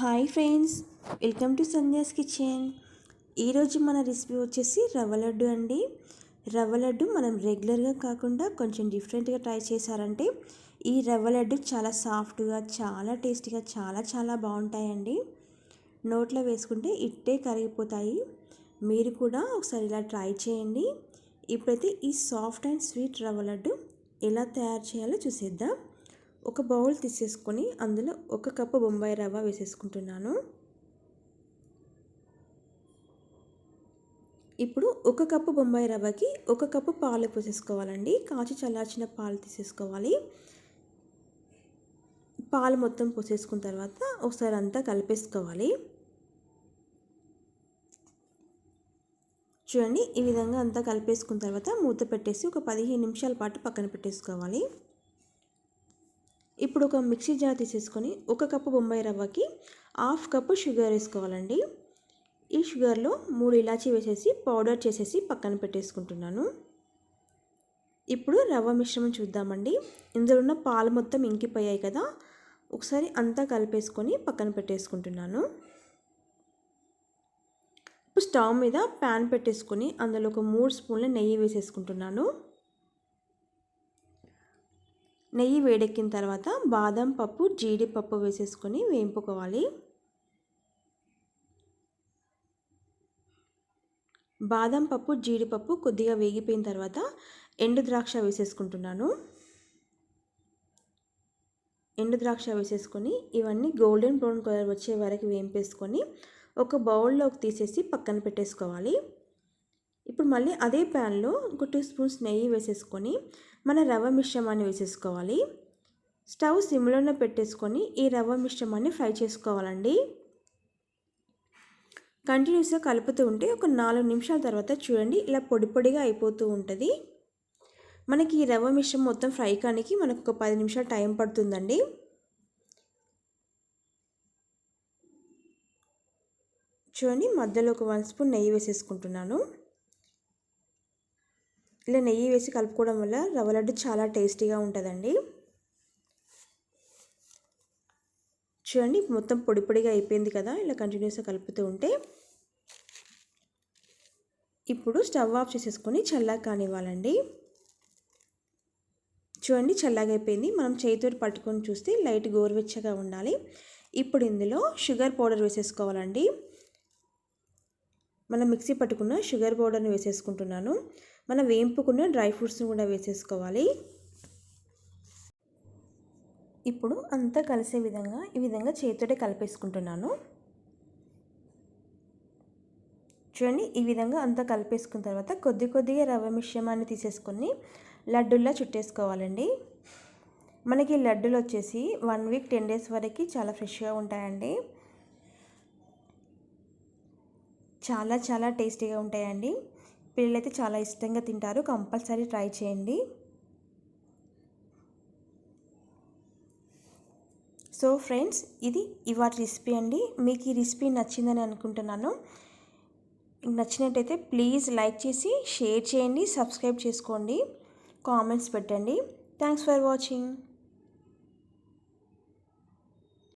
Hi friends welcome to Sandhya's kitchen. ఈరోజు మన recipe వచ్చేసి రవ్వ లడ్డు అండి. రవ్వ లడ్డు మనం రెగ్యులర్గా కాకుండా కొంచెం డిఫరెంట్గా ట్రై చేశారంటే ఈ రవ్వ లడ్డు చాలా సాఫ్ట్గా చాలా టేస్టీగా చాలా చాలా బాగుంటాయండి. నోట్లో వేసుకుంటే ఇట్టే కరిగిపోతాయి. మీరు కూడా ఒకసారి ఇలా ట్రై చేయండి. ఇప్పుడైతే ఈ సాఫ్ట్ అండ్ స్వీట్ రవ్వ లడ్డు ఎలా తయారు చేయాలో చూసేద్దాం. ఒక బౌల్ తీసేసుకొని అందులో ఒక కప్పు బొంబాయి రవ్వ వేసేసుకుంటున్నాను. ఇప్పుడు ఒక కప్పు బొంబాయి రవ్వకి ఒక కప్పు పాలు పోసేసుకోవాలండి. కాచి చల్లార్చిన పాలు తీసేసుకోవాలి. పాలు మొత్తం పోసేసుకున్న తర్వాత ఒకసారి అంతా కలిపేసుకోవాలి. చూడండి ఈ విధంగా అంతా కలిపేసుకున్న తర్వాత మూత పెట్టేసి ఒక పదిహేను నిమిషాల పాటు పక్కన పెట్టేసుకోవాలి. ఇప్పుడు ఒక మిక్సీ జార్ తీసేసుకొని ఒక కప్పు బొంబాయి రవ్వకి హాఫ్ కప్పు షుగర్ వేసుకోవాలండి. ఈ షుగర్లో మూడు ఇలాచీ వేసేసి పౌడర్ చేసేసి పక్కన పెట్టేసుకుంటున్నాను. ఇప్పుడు రవ్వ మిశ్రమం చూద్దామండి. ఇందులో ఉన్న పాలు మొత్తం ఇంకిపోయాయి కదా ఒకసారి అంతా కలిపేసుకొని పక్కన పెట్టేసుకుంటున్నాను. ఇప్పుడు స్టవ్ మీద ప్యాన్ పెట్టేసుకొని అందులో ఒక మూడు స్పూన్ల నెయ్యి వేసేసుకుంటున్నాను. నెయ్యి వేడెక్కిన తర్వాత బాదం పప్పు జీడిపప్పు వేసేసుకొని వేయింపుకోవాలి. బాదం పప్పు జీడిపప్పు కొద్దిగా వేగిపోయిన తర్వాత ఎండు ద్రాక్ష వేసేసుకుంటున్నాను. ఎండు ద్రాక్ష వేసేసుకొని ఇవన్నీ గోల్డెన్ బ్రౌన్ కలర్ వచ్చే వరకు వేంపేసుకొని ఒక బౌల్లోకి తీసేసి పక్కన పెట్టేసుకోవాలి. ఇప్పుడు మళ్ళీ అదే ప్యాన్లో ఒక టూ స్పూన్స్ నెయ్యి వేసేసుకొని మన రవ్వ మిశ్రమాన్ని వేసేసుకోవాలి. స్టవ్ సిమ్లోనే పెట్టేసుకొని ఈ రవ్వ మిశ్రమాన్ని ఫ్రై చేసుకోవాలండి. కంటిన్యూస్గా కలుపుతూ ఉంటే ఒక నాలుగు నిమిషాల తర్వాత చూడండి ఇలా పొడి పొడిగా అయిపోతూ ఉంటుంది. మనకి ఈ రవ్వ మిశ్రమం మొత్తం ఫ్రై కానికి మనకు ఒక పది నిమిషాలు టైం పడుతుందండి. చూడండి మధ్యలో ఒక వన్ స్పూన్ నెయ్యి వేసేసుకుంటున్నాను. ఇలా నెయ్యి వేసి కలుపుకోవడం వల్ల రవ్వ లడ్డు చాలా టేస్టీగా ఉంటుందండి. చూడండి మొత్తం పొడి పొడిగా అయిపోయింది కదా ఇలా కంటిన్యూస్గా కలుపుతూ ఉంటే ఇప్పుడు స్టవ్ ఆఫ్ చేసేసుకొని చల్లగా కానివ్వాలండి. చూడండి చల్లగా అయిపోయింది. మనం చేతితో పట్టుకొని చూస్తే లైట్ గోరువెచ్చగా ఉండాలి. ఇప్పుడు ఇందులో షుగర్ పౌడర్ వేసేసుకోవాలండి. మనం మిక్సీ పట్టుకున్న షుగర్ పౌడర్ని వేసేసుకుంటున్నాను. మనం వేంపుకున్న డ్రై ఫ్రూట్స్ని కూడా వేసేసుకోవాలి. ఇప్పుడు అంతా కలిసే విధంగా ఈ విధంగా చేతితోటే కలిపేసుకుంటున్నాను. చూడండి ఈ విధంగా అంతా కలిపేసుకున్న తర్వాత కొద్ది కొద్దిగా రవ్వ మిశ్రమాన్ని తీసేసుకొని లడ్డుల్లా చుట్టేసుకోవాలండి. మనకి లడ్డులు వచ్చేసి వన్ వీక్ టెన్ డేస్ వరకు చాలా ఫ్రెష్గా ఉంటాయండి. చాలా చాలా టేస్టీగా ఉంటాయండి. పిల్లలైతే చాలా ఇష్టంగా తింటారు. కంపల్సరీ ట్రై చేయండి. సో ఫ్రెండ్స్ ఇది ఇవాటి రెసిపీ అండి. మీకు ఈ రెసిపీ నచ్చిందని అనుకుంటున్నాను. నచ్చినట్టయితే ప్లీజ్ లైక్ చేసి షేర్ చేయండి సబ్స్క్రైబ్ చేసుకోండి. కామెంట్స్ పెట్టండి. Thanks for watching.